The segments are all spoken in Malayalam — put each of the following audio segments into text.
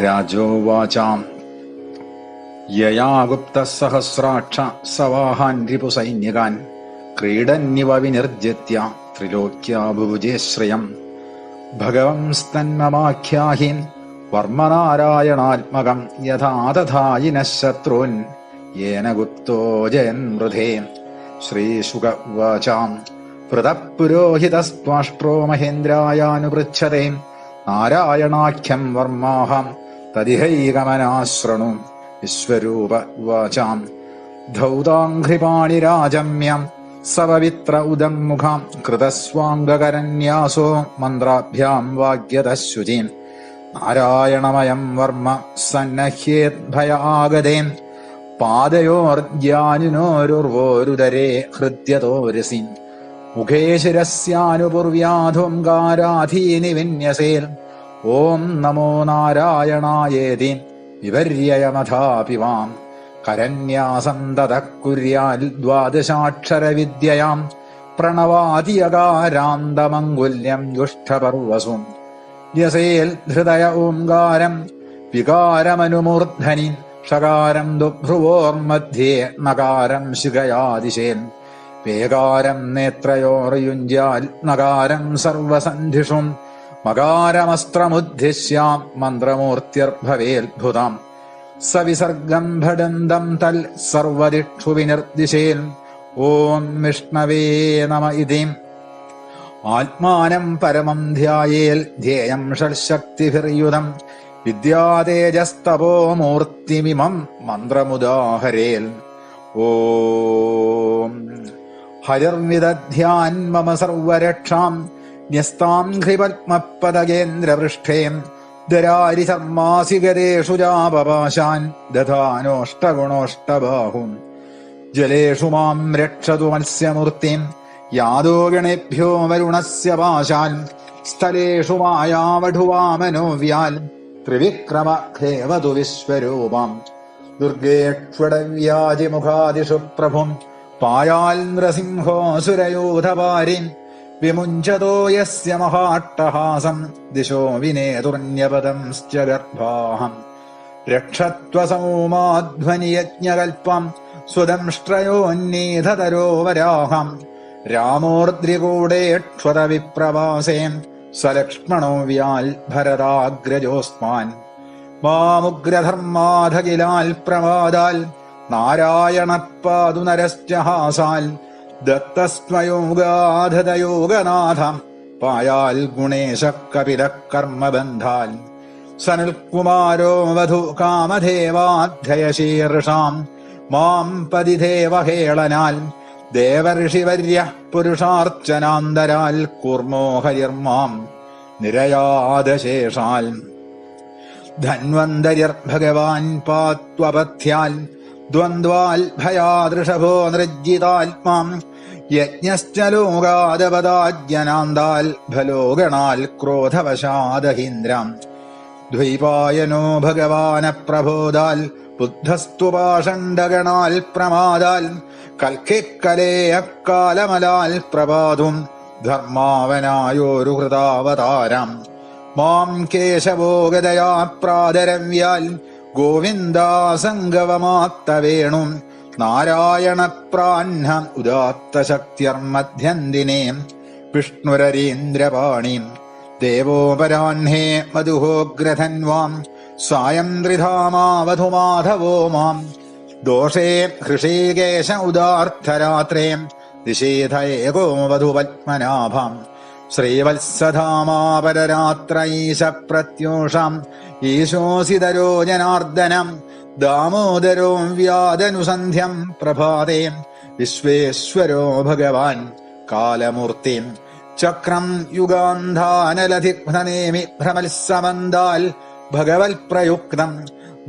രാജോവാചാം യയാ ഗുപ്തഃ സഹസ്രാക്ഷ സവാഹാൻ റിപുസൈന്യകാൻ ക്രീഡന്നിവ വിനിർജ്യത്യ ത്രിലോക്യാഭുജേശ്രയം ഭഗവംസ്തന്മമാഖ്യാഹീൻ വർമ്മനാരായണാത്മകം യഥാ തഥായിനഃ ശത്രുൻ യേന ഗുപ്തോ ജയൻ മൃധേ. ശ്രീശുക ഉവാചാം പൃതപുരോഹിതസ്ത്വാഷ്ട്രോ മഹേന്ദ്രായാനുപൃച്ഛതേ. നാരായണാഖ്യം വർമാഹം. തദിഹൈകമനാശ്രണു വിശ്വരൂപ ഉവാചാം. ധൗതാഘ്രിപാണിരാജമ്യം സപവിത്ര ഉദം മുഖാം കൃതസ്വാംഗകരന്യാസോ മന്ത്രാഭ്യാം വാഗ്യതശുചീം നാരായണമയം വർമ്മ സന്നഹ്യേദ്ഭയാഗതേ പാദയോർജാനുനോരുർവോരുദരേ ഹൃദ്യതോരസി മുഖേ ശിരസ്യാനുപുർവ്യാധോങ്കാരാധീനി വിന്യസേൽ ഓം നമോ നാരായണായേതി വിപര്യമഥാപിവാം കരന്യാസം തതഃ കുര്യാൽ ദ്വാദശാക്ഷരവിദ്യയാം. പ്രണവാതിയകാരാന്തമംഗുല്യം യുഷ്ടപർവസും യസേൽ ഹൃദയ ഓംകാരം വികാരമനുമൂർധനി ഷകാരം ദുഭ്രുവോർമധ്യേ നകാരം ശിഖയാതിശേൻ. വേകാരം നേത്രയോറയുഞ്ചാൽ നകാരം സർവസന്ധിഷും. മകാരമസ്ത്രമുദ്ദിശ്യാം മന്ത്രമൂർത്തിർഭവേത്ഭുതാം സവിസർഗം ഭടന്തം തൽ സർവദിക്ഷു വിനിർദിശേൽ ഓം വിഷ്ണവേ നമ ഇതി. ആത്മാനം പരമം ധ്യായേൽ ധ്യേയം ഷഡ്ശക്തിഭിർയുതം. വിദ്യാതേജസ്തപോ മൂർത്തിമിമം മന്ത്രമുദാഹരേൽ. ഓം. ഹരിർവിദധ്യാൻ മമ സർവരക്ഷാം. ന്യസ്താം ഹ്രിപത്മപദകേന്ദ്രപൃഷ്ഠേ ദരാരി ശർമാസികരേഷു ചാപപാശാൻ ദധാനോഷ്ടഗുണോഷ്ടബാഹും. ജലേഷു മാം രക്ഷതു മത്സ്യമൂർത്തിം യാദോ ഗണേഭ്യോ വരുണസ്യ പാശാൻ സ്ഥലേഷു മായാവധുവാമനോ വ്യാൽ ത്രിവിക്രമ ഖേവതു വിശ്വരൂപം. ദുർഗേഷ്വടവ്യാജിമുഖാദിഷു പ്രഭും പായാൽ विमुञ्चतो यस्य महाट्टहासम्। दिशो विनेतुरन्यपदंश्च गर्भाहम् रक्षत्वसौमाध्वनियज्ञकल्पम्। स्वदंश्रयोन्यीधतरो वराहम् रामोऽर्द्रिगूडेक्षवदविप्रवासेम् सलक्ष्मणो व्याल्भरदाग्रजोऽस्मान्। नारायणः पादुनरश्च हासाल्। ദത്തസ്മയോഗാധതയോഗനാഥം പായാൽ ഗുണേശ കപില കർമ്മബന്ധാൽ സനൽകുമാരോ വധു കാമധേവാധ്യയശീർഷാം മാം പതിദേവഹേളനാൽ. ദേവർഷിവര്യ പുരുഷാർച്ചനാന്തരാൽ കൂർമോ ഹരിർമാം നിരയാദശേഷാൽ. ധന്വന്തരിർ ഭഗവാൻ പാത്വപഥ്യാൽ. ദ്വന്ദ്വാൽ ഭയാദൃഷഭോ നൃജിതാത്മാം യജ്ഞശ്ച ഫലോകണാൽ ക്രോധവശാദഹീന്ദ്രം. ദ്വൈപായനോ ഭഗവാന പ്രബോധാൽ ബുദ്ധസ്തു പാഷണ്ഡഗണാൽ പ്രമാദാൽ കൽക്കിക്കലേ അക്കാലമലാൽ പ്രപാതും ധർമാവനായോരു ഹൃതാവതാരം മാം കേശവോഗതയാ പ്രാതരവ്യാൽ ഗോവിന്ദാസംഗവമാത്തവേണും നാരായണപ്രാഹ്ന ഉദാത്തശക്തിർമധ്യന്തിനെ വിഷ്ണുരരീന്ദ്രപാണിം ദേവോപരാഹ്നേ മധുഹോഗ്രധന്വാം സായം ത്രിധാമാവധുമാധവോ മാം ദോഷേ ഹൃഷീകേശ ഉദാർത്ഥരാത്രേ നിഷേധയേകോ വധുപത്മനാഭം ശ്രീവത്സധാമാപരരാത്രൈശ പ്രത്യൂഷാം ഈശോസിതരോ ജനാർദ്ദനം दामोदरोम् व्यादनुसन्ध्यम् प्रभाते विश्वेश्वरो भगवान् कालमूर्तिम् चक्रम् युगान्धानलधि भ्रमल् समन्दाल् भगवत्प्रयुक्तम्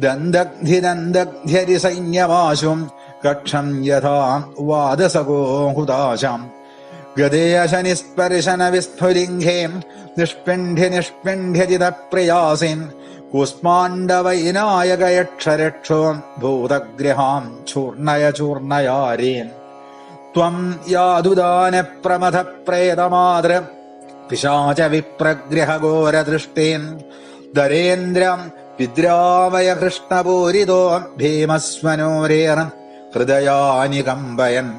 दन्दग्धिदन्दग्ध्यरिसैन्यमाशुम् कक्षम् यथा वादसको हुदाशाम् गदेशनिस्पर्शन विस्फुलिङ्घेम् निष्पण्ढ्य निष्पण्ढ्यजितप्रयासेम् कूष्माण्डव भूतगृहाम् चूर्णय चूर्णयारेन्। त्वम् यादुदानप्रमथप्रेतमादृ पिशाच विप्रग्रहगोरदृष्टेन् दरेन्द्रम् विद्रावयकृष्णपूरितो भीमस्वनोरेरन् हृदयानिकम्बयन्।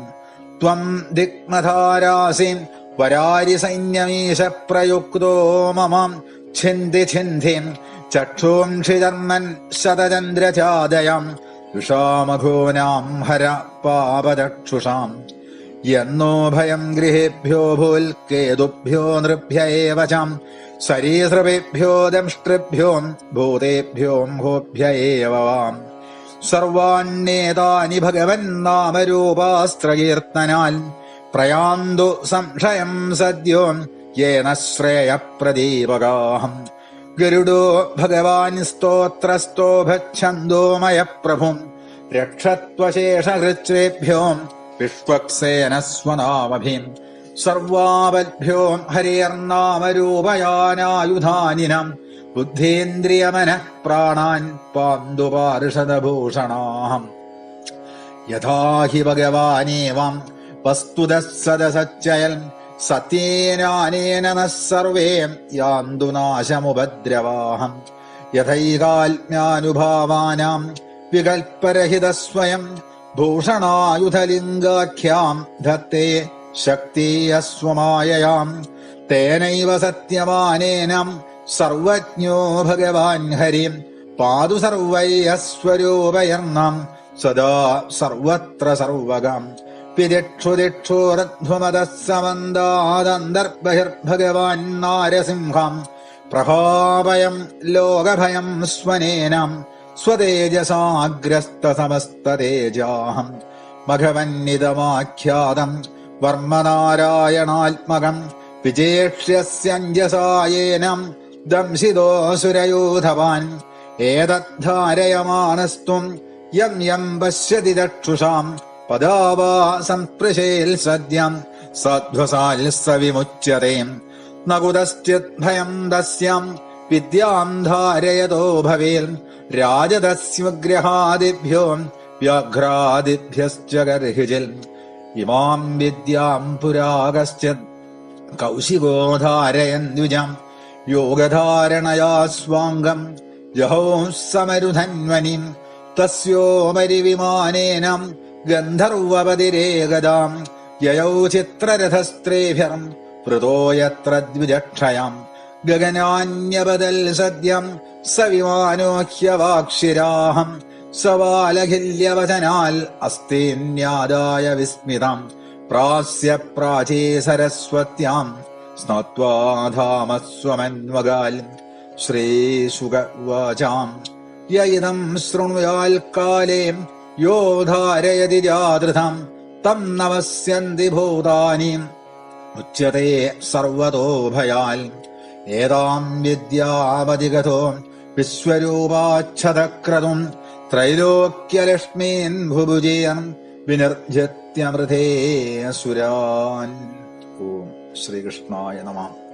त्वम् दिग्मधारासिम् वरारिसैन्यमीशप्रयुक्तो मम छिन्धि छिन्धिम् ചക്ഷൂംഷിധർമ്മൻ ശതചന്ദ്രചാദയം യുഷാമഘോനാം ഹര പാപചക്ഷുഷാം. എന്നോ ഭയം ഗൃഹേഭ്യോ ഭൂൽക്കേതുഭ്യോ നൃഭ്യ ഏവ ചാം സരീസൃഭേഭ്യോ ദംഷ്ടൃഭ്യോ ഭൂതേഭ്യോ ഭോഭ്യ സർവാണ്യേതാനി ഭഗവൻ നാമരൂപാസ്ത്രകീർത്തനാൽ. പ്രയാന്തു സംശയം സദ്യോ യേന ശ്രേയപ്രദീപകാഹം. गरुडो भगवान् स्तोत्रस्तोभच्छन्दोमयप्रभुम्। रक्षत्वशेषेभ्योम् विश्वप्सेन स्वनामभिम् सर्वावद्भ्योम् हरियर्नामरूपयानायुधानिनम् बुद्धेन्द्रियमनः प्राणान् पान्दुपार्षदभूषणाहम्। यथा हि भगवानेवम्। वस्तुतः सदसच्चयन् സത്യേനാനേന സർവേ യാന്തു നാശമുപദ്രവാഹം. യഥൈകാത്മ്യാനുഭാവാനാം വികൽപ്പരഹിത സ്വയം ഭൂഷണായുധലിംഗാഖ്യാം ധത്തെ ശക്തിയസ്വമായയാം. തേനൈവ സത്യമാനേനം സർവജ്ഞോ ഭഗവാൻ ഹരിം. പാതു സർവൈ അസ്വരൂപയർണം സദാ സർവത്ര സർവകം സമന്താദന്തർബഹിർഭഗവാൻ നാരസിംഹം പ്രഭാഭയം ലോകഭയം സ്വനേനം സ്വതേജസാഗ്രസ്തസമസ്തേജാഹം മഘവന്നിതമാഖ്യാതം വർമ്മനാരായണാത്മകം വിജേക്ഷ്യസ്യഞ്ജസായേനം ദംശിതോസുരയൂഥവാൻ ഏതദ്ധാരയമാനസ്ത്വം യം യം പശ്യതി ചക്ഷുഷാം പദാവാ സംസ്പൃശേൽ സദ്യം സധ്വസാൽ സ വിമുച്യത്തെ നകുതശ്ചിത് ഭയം ദസ്യം വിദ്യാം ധാരയതോ ഭവേൽ. രാജതസ്യഗ്രഹാദിഭ്യോ വ്യാഘ്രാദിഭ്യശ്ച ഗർഹിജിൽ. ഇമാം വിദ്യാം പുരാകശ്ചിത് കൗശികോ ധാരയൻ ദ്വിജം യോഗധാരണയാ സ്വാംഗം. ജഹോ സമരുധന്വനിം തസ്യോപരി വിമാനേനം गन्धर्ववदिरे गदाम् ययौ चित्ररथस्त्रेभ्यम् पृतो यत्र द्विजक्षयाम्। गगनान्यबदल् सद्यम् स विमानोह्यवाक्षिराहम् स अस्ते न्यादाय विस्मिताम्। प्रास्य प्राचे सरस्वत्याम् स्नात्वा धामस्वमन्वगाल् श्रीशुक उवाचाम्। य इदम् शृणुयाल्काले യോ ധാരയതി ജാതൃതം തം നമസ്യന്തി ഭൂതാനി ഉച്യത്തെ സർവതോ ഭയാൽ ഏതാം വിദ്യാവതിഗതോ വിശ്വരൂപാച്ഛതക്രതും ത്രൈലോക്യലക്ഷ്മീൻ ഭുഭുജേയം വിനിർജ്യത്യമൃതേ സുരാൻ ഓം ശ്രീകൃഷ്ണായ നമ